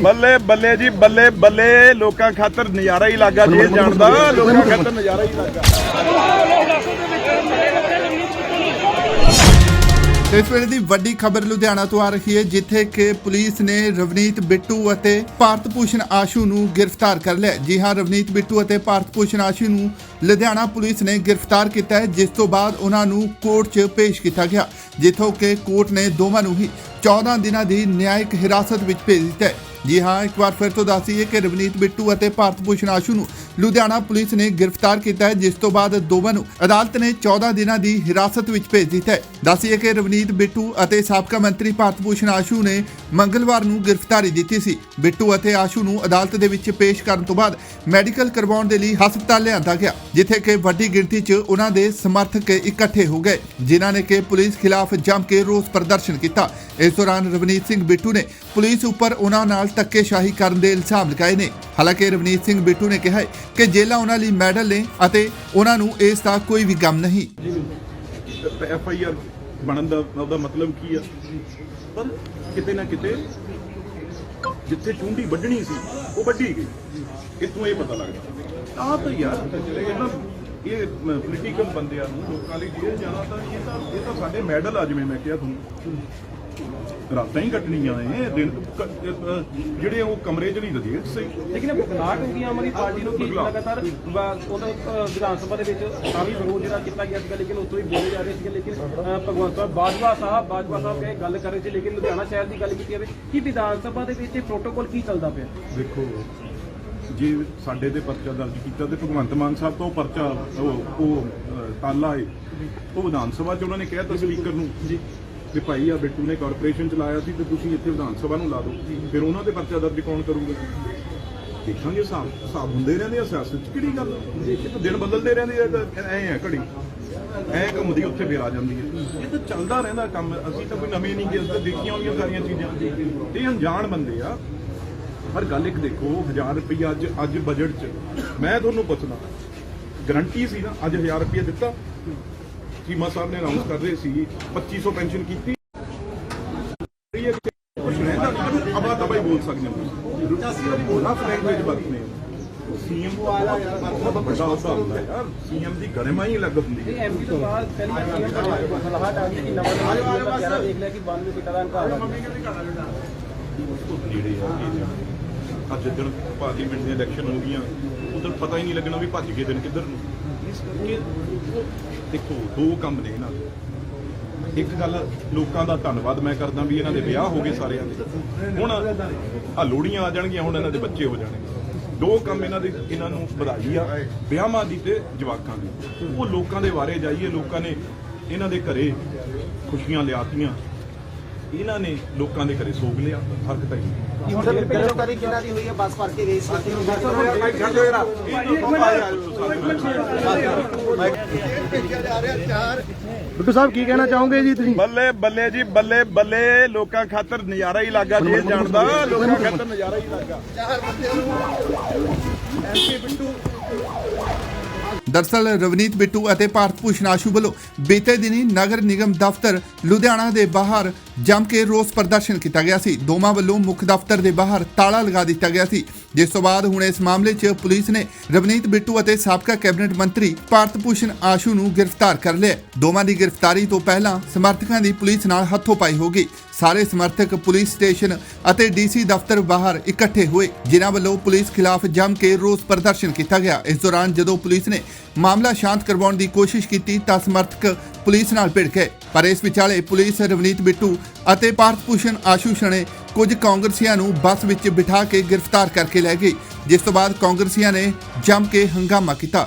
ਬੱਲੇ ਬੱਲੇ ਜੀ ਬੱਲੇ ਬੱਲੇ ਲੋਕਾਂ ਖਾਤਰ ਨਜ਼ਾਰਾ ਹੀ ਲੱਗਾ ਜੇ ਜਾਣਦਾ ਲੋਕਾਂ ਖਾਤਰ ਨਜ਼ਾਰਾ ਹੀ ਲੱਗਾ। ਇਸ ਵੇਲੇ ਦੀ ਵੱਡੀ ਖਬਰ ਲੁਧਿਆਣਾ ਤੋਂ ਆ ਰਹੀ ਹੈ ਜਿੱਥੇ ਕਿ ਪੁਲਿਸ ਨੇ ਰਵਨੀਤ ਬਿੱਟੂ ਅਤੇ ਭਾਰਤ ਭੂਸ਼ਣ ਆਸ਼ੂ ਨੂੰ ਗ੍ਰਿਫਤਾਰ ਕਰ ਲਿਆ। ਜੀ ਹਾਂ ਰਵਨੀਤ ਬਿੱਟੂ ਅਤੇ ਭਾਰਤ ਭੂਸ਼ਣ ਆਸ਼ੂ ਨੂੰ ਲੁਧਿਆਣਾ ਪੁਲਿਸ ਨੇ ਗ੍ਰਿਫਤਾਰ ਕੀਤਾ ਹੈ ਜਿਸ ਤੋਂ ਬਾਅਦ ਉਹਨਾਂ ਨੂੰ ਕੋਰਟ 'ਚ ਪੇਸ਼ ਕੀਤਾ ਗਿਆ ਜਿੱਥੋਂ ਕਿ ਕੋਰਟ ਨੇ ਦੋਵਾਂ ਨੂੰ ਹੀ 14 ਦਿਨਾਂ ਦੀ ਨਿਆਇਕ ਹਿਰਾਸਤ ਵਿੱਚ ਭੇਜ ਦਿੱਤਾ ਹੈ। ਜੀ ਹਾਂ, ਇੱਕ ਵਾਰ ਫਿਰ ਤੋਂ ਦੱਸੀਏ ਕਿ ਰਵਨੀਤ ਬਿੱਟੂ ਅਤੇ ਭਾਰਤ ਭੂਸ਼ਣ ਆਸ਼ੂ ਨੂੰ ਲੁਧਿਆਣਾ ਪੁਲਿਸ ਨੇ ਗ੍ਰਿਫਤਾਰ ਕੀਤਾ ਹੈ, ਜਿਸ ਤੋਂ ਬਾਅਦ ਦੋਵਾਂ ਨੂੰ ਅਦਾਲਤ ਨੇ 14 ਦਿਨਾਂ ਦੀ ਹਿਰਾਸਤ ਵਿੱਚ ਭੇਜ ਦਿੱਤਾ ਹੈ। ਦੱਸੀਏ ਕਿ ਰਵਨੀਤ ਬਿੱਟੂ ਅਤੇ ਸਾਬਕਾ ਮੰਤਰੀ ਭਾਰਤ ਭੂਸ਼ਣ ਆਸ਼ੂ ਨੇ ਮੰਗਲਵਾਰ ਨੂੰ ਗ੍ਰਿਫਤਾਰੀ ਦਿੱਤੀ ਸੀ। ਬਿੱਟੂ ਅਤੇ ਆਸ਼ੂ ਨੂੰ ਅਦਾਲਤ ਦੇ ਵਿੱਚ ਪੇਸ਼ ਕਰਨ ਤੋਂ ਬਾਅਦ ਮੈਡੀਕਲ ਕਰਵਾਉਣ ਦੇ ਲਈ ਹਸਪਤਾਲ ਲਿਆਂਦਾ ਗਿਆ, ਜਿੱਥੇ ਕਿ ਵੱਡੀ ਗਿਣਤੀ 'ਚ ਉਹਨਾਂ ਦੇ ਸਮਰਥਕ ਇਕੱਠੇ ਹੋ ਗਏ, ਜਿਨ੍ਹਾਂ ਨੇ ਕਿ ਪੁਲਿਸ ਖਿਲਾਫ ਜੰਮ ਕੇ ਰੋਸ ਪ੍ਰਦਰਸ਼ਨ ਕੀਤਾ। ਇਸ ਦੌਰਾਨ ਰਵਨੀਤ ਸਿੰਘ ਬਿੱਟੂ ਨੇ ਪੁਲਿਸ ਉੱਪਰ ਉਹਨਾਂ ਨਾਲ ਧੱਕੇਸ਼ਾਹੀ ਕਰਨ ਦੇ ਇਲਜ਼ਾਮ ਲਗਾਏ ਨੇ। ਹਾਲਾਂਕਿ ਰਵਨੀਤ ਸਿੰਘ ਬਿੱਟੂ ਨੇ ਕਿਹਾ ਕਿ ਜੇਲ੍ਹਾਂ ਉਹਨਾਂ ਲਈ ਮੈਡਲ ਨੇ ਅਤੇ ਉਹਨਾਂ ਨੂੰ ਇਸ ਦਾ ਕੋਈ ਵੀ ਗਮ ਨਹੀਂ। ਐਫ ਆਈ ਆਰ ਬਣਨ ਦਾ ਉਹਦਾ ਮਤਲਬ ਕੀ ਆ? ਪਰ ਕਿਤੇ ਨਾ ਕਿਤੇ ਜਿੱਥੇ ਚੁੰਡੀ ਵੱਢਣੀ ਸੀ, ਉਹ ਵੱਢੀ ਗਈ। ਇਤੋਂ ਇਹ ਪਤਾ ਲੱਗਦਾ? ਆਹ ਤਾਂ ਯਾਰ ਇਹ ਇਹ ਪੋਲੀਟੀਕਲ ਬੰਦਿਆਂ ਨੂੰ ਲੋਕਾਂ ਲਈ ਜੇਲ੍ਹ ਜਾਣਾ ਤਾਂ ਇਹ ਤਾਂ ਇਹ ਤਾਂ ਸਾਡੇ ਮੈਡਲ ਆ ਜਿਵੇਂ ਮੈਂ ਕਿਹਾ ਤੁਹਾਨੂੰ। ਰਾਤਾਂ ਹੀ ਕੱਟਣੀਆਂ ਨੇ ਦਿਨ ਜਿਹੜੇ ਉਹ ਕਮਰੇ 'ਚ ਨਹੀਂ ਵਧੀਆ ਸਹੀ। ਲੇਕਿਨ ਇਹ ਬੁਖਲਾਕ ਹੋ ਗਈ ਆਮ ਆਦਮੀ ਪਾਰਟੀ ਨੂੰ ਕਿ ਲਗਾਤਾਰ ਉਹਦਾ ਵਿਧਾਨ ਸਭਾ ਦੇ ਵਿੱਚ ਕਾਫੀ ਵਿਰੋਧ ਜਿਹੜਾ ਕੀਤਾ ਗਿਆ ਸੀਗਾ ਲੇਕਿਨ ਉੱਥੋਂ ਹੀ ਬੋਲੇ ਜਾ ਰਹੇ ਸੀਗੇ। ਲੇਕਿਨ ਭਗਵੰਤ ਮਾਨ ਬਾਜਵਾ ਸਾਹਿਬ ਬਾਜਵਾ ਸਾਹਿਬ ਇਹ ਗੱਲ ਕਰ ਰਹੇ ਸੀ ਲੇਕਿਨ ਲੁਧਿਆਣਾ ਸ਼ਹਿਰ ਦੀ ਗੱਲ ਕੀਤੀ ਜਾਵੇ ਕਿ ਵਿਧਾਨ ਸਭਾ ਦੇ ਵਿੱਚ ਪ੍ਰੋਟੋਕਾਲ ਕੀ ਚੱਲਦਾ ਪਿਆ? ਦੇਖੋ ਜੇ ਸਾਡੇ ਤੇ ਪਰਚਾ ਦਰਜ ਕੀਤਾ ਤੇ ਭਗਵੰਤ ਮਾਨ ਸਾਹਿਬ ਤੋਂ ਉਹ ਪਰਚਾ ਉਹ ਉਹ ਤਾਲਾ ਏ। ਉਹ ਵਿਧਾਨ ਸਭਾ 'ਚ ਉਹਨਾਂ ਨੇ ਕਿਹਾ ਤਾਂ ਸਪੀਕਰ ਨੂੰ ਜੀ। ਵੀ ਭਾਈ ਆ ਬਿੱਟੂ ਨੇ ਕਾਰਪੋਰੇਸ਼ਨ ਚਲਾਇਆ ਸੀ ਤੇ ਤੁਸੀਂ ਇੱਥੇ ਵਿਧਾਨ ਸਭਾ ਨੂੰ ਲਾ ਦਿਓ। ਫਿਰ ਉਹਨਾਂ ਤੇ ਪਰਚਾ ਦਰਜ ਕੌਣ ਕਰੂਗਾ? ਦੇਖਾਂਗੇ ਹਿਸਾਬ ਹਿਸਾਬ ਹੁੰਦੇ ਰਹਿੰਦੇ ਆ ਸਿਆਸਤ 'ਚ ਕਿਹੜੀ ਗੱਲ ਤਾਂ ਦਿਨ ਬਦਲਦੇ ਰਹਿੰਦੇ ਆ ਤਾਂ ਐ ਆ ਘੜੀ। ਐ ਘੁੰਮਦੀ ਉੱਥੇ ਫੇਰ ਆ ਜਾਂਦੀ ਹੈ ਇਹ ਤਾਂ ਚੱਲਦਾ ਰਹਿੰਦਾ ਕੰਮ। ਅਸੀਂ ਤਾਂ ਕੋਈ ਨਵੇਂ ਨਹੀਂ ਗਏ ਅਸੀਂ ਤਾਂ ਦੇਖੀਆਂ ਹੋਈਆਂ ਸਾਰੀਆਂ ਚੀਜ਼ਾਂ। ਇਹ ਅਣਜਾਣ ਬੰਦੇ ਆ। ਪਰ ਗੱਲ ਇੱਕ ਦੇਖੋ 1000 ਰੁਪਈਆ ਅੱਜ ਅੱਜ ਬਜਟ 'ਚ। ਮੈਂ ਤੁਹਾਨੂੰ ਪੁੱਛਦਾ ਗਰੰਟੀ ਸੀ ਨਾ ਅੱਜ 1000 ਰੁਪਈਆ ਦਿੱਤਾ? ਚੀਮਾ ਸਾਹਿਬ ਨੇ ਅਨਾਉਂਸ ਕਰ ਰਹੇ ਸੀ 2500 ਪੈਨਸ਼ਨ ਕੀਤੀ। ਹੈ ਬੋਲ ਸਕਦੇ ਹੋ ਲੈਂਗੁਏਜ ਵਰਤਨੇ ਸੀਐਮ ਬਹੁਤ ਵੱਡਾ ਅਹੁਦਾ ਹੁੰਦਾ ਹੈ। ਯਾਰ ਸੀਐਮ ਦੀ ਗਰਿਮਾ ਹੀ ਅਲੱਗ ਹੁੰਦੀ ਹੈ। ਐਮਪੀ ਤੋਂ ਬਾਅਦ ਪਹਿਲੀ ਵਾਰ ਸੀਐਮ ਸਲਾਹਟ ਆ ਗਈ ਕਿ ਨਵਾਂ ਨਵਾਂ ਦਾ ਦੇਖ ਲਿਆ ਕਿ 92 ਸੀਟਾਂ ਦਾ ਅੰਕਾਰ ਆ ਗਿਆ ਨੇੜੇ ਆ। ਗਏ ਅੱਜ ਜਿੱਦਣ ਪਾਰਲੀਮੈਂਟ ਦੀਆਂ ਇਲੈਕਸ਼ਨ ਹੋਣਗੀਆਂ ਗਈਆਂ ਪਤਾ ਹੀ ਨਹੀਂ ਲੱਗਣਾ ਵੀ ਭੱਜ ਗਏ ਦਿਨ ਕਿੱਧਰ ਨੂੰ। ਇਸ ਕਰਕੇ ਦੇਖੋ, ਦੋ ਕੰਮ ਨੇ ਇਹਨਾਂ ਦੇ। ਇੱਕ ਗੱਲ ਲੋਕਾਂ ਦਾ ਧੰਨਵਾਦ ਮੈਂ ਕਰਦਾ ਵੀ ਇਹਨਾਂ ਦੇ ਵਿਆਹ ਹੋ ਗਏ ਸਾਰਿਆਂ ਦੇ। ਹੁਣ ਆ ਲੋੜੀਆਂ ਆ ਜਾਣਗੀਆਂ, ਹੁਣ ਇਹਨਾਂ ਦੇ ਬੱਚੇ ਹੋ ਜਾਣਗੇ। ਦੋ ਕੰਮ ਇਹਨਾਂ ਦੇ, ਇਹਨਾਂ ਨੂੰ ਵਧਾਈ ਆ, ਵਿਆਹਾਂ ਦੀ ਤੇ ਜਵਾਕਾਂ ਦੀ। ਉਹ ਲੋਕਾਂ ਦੇ ਬਾਰੇ ਜਾਈਏ, ਲੋਕਾਂ ਨੇ ਇਹਨਾਂ ਦੇ ਘਰੇ ਖੁਸ਼ੀਆਂ ਲਿਆਤੀਆਂ। ਇਹਨਾਂ ਨੇ ਲੋਕਾਂ ਦੇ ਘਰੇ ਸੋਗ ਲਿਆ ਫ਼ਰਕ ਤਾਂ ਹੀ ਸਰ ਗ੍ਰਿਫਤਾਰੀ ਕਿਹਨਾਂ ਦੀ ਹੋਈ ਹੈ? ਬੱਸ ਫੜ ਕੇ ਗਈ ਸੀ ਬਿੱਟੂ ਸਾਹਿਬ ਕੀ ਕਹਿਣਾ ਚਾਹੋਗੇ ਜੀ ਤੁਸੀਂ? ਬੱਲੇ ਬੱਲੇ ਜੀ ਬੱਲੇ ਬੱਲੇ। ਲੋਕਾਂ ਖਾਤਰ ਨਜ਼ਾਰਾ ਹੀ ਲੱਗਾ ਜੇ ਜਾਣਦਾ ਲੋਕਾਂ ਖਾਤਰ ਨਜ਼ਾਰਾ ਹੀ ਲੱਗਾ। ਦਰਸਲ ਰਵਨੀਤ ਬਿੱਟੂ ਅਤੇ ਭਾਰਤ ਭੂਸ਼ਣ ਆਸ਼ੂ ਵੱਲੋਂ ਬੀਤੇ ਦਿਨੀ ਨਗਰ ਨਿਗਮ ਦਫ਼ਤਰ ਲੁਧਿਆਣਾ ਦੇ ਬਾਹਰ ਜੰਮ ਕੇ ਰੋਸ ਪ੍ਰਦਰਸ਼ਨ ਕੀਤਾ ਗਿਆ ਸੀ। ਦੋਵਾਂ ਵੱਲੋਂ ਮੁੱਖ ਦਫ਼ਤਰ ਦੇ ਬਾਹਰ ਤਾਲਾ ਲਗਾ ਦਿੱਤਾ ਗਿਆ ਸੀ। ਜਿਸ ਤੋਂ ਬਾਅਦ ਹੁਣ ਇਸ ਮਾਮਲੇ 'ਚ ਪੁਲਿਸ ਨੇ ਰਵਨੀਤ ਬਿੱਟੂ ਅਤੇ ਸਾਬਕਾ ਕੈਬਨਿਟ ਮੰਤਰੀ ਭਾਰਤ ਭੂਸ਼ਣ ਆਸ਼ੂ ਨੂੰ ਗ੍ਰਿਫਤਾਰ ਕਰ ਲਿਆ। ਦੋਵਾਂ ਦੀ ਗ੍ਰਿਫਤਾਰੀ ਤੋਂ ਪਹਿਲਾਂ ਸਮਰਥਕਾਂ ਦੀ ਪੁਲਿਸ ਨਾਲ ਹੱਥੋਂ ਪਾਈ ਹੋ ਗਈ ਸਾਰੇ ਸਮਰਥਕ ਪੁਲਿਸ ਸਟੇਸ਼ਨ ਅਤੇ ਡੀਸੀ ਦਫ਼ਤਰ ਬਾਹਰ ਇਕੱਠੇ ਹੋਏ। ਜਿਨ੍ਹਾਂ ਵੱਲੋਂ ਪੁਲਿਸ ਖਿਲਾਫ ਜੰਮ ਕੇ ਰੋਸ ਪ੍ਰਦਰਸ਼ਨ ਕੀਤਾ ਗਿਆ। ਇਸ ਦੌਰਾਨ ਜਦੋਂ ਪੁਲਿਸ ਨੇ ਮਾਮਲਾ ਸ਼ਾਂਤ ਕਰਵਾਉਣ ਦੀ ਕੋਸ਼ਿਸ਼ ਕੀਤੀ ਤਾਂ ਸਮਰਥਕ ਪੁਲਿਸ ਨਾਲ ਭਿੜ ਗਏ। ਪਰ ਇਸ ਵਿਚਾਲੇ ਪੁਲਿਸ ਰਵਨੀਤ ਬਿੱਟੂ ਅਤੇ ਭਾਰਤ ਭੂਸ਼ਣ ਆਸ਼ੂ ਸਣੇ ਕੁਝ ਕਾਂਗਰਸੀਆਂ ਨੂੰ ਬੱਸ ਵਿੱਚ ਬਿਠਾ ਕੇ ਗ੍ਰਿਫਤਾਰ ਕਰਕੇ ਲੈ ਗਈ ਜਿਸ ਤੋਂ ਬਾਅਦ ਕਾਂਗਰਸੀਆਂ ਨੇ ਜੰਮ ਕੇ ਹੰਗਾਮਾ ਕੀਤਾ।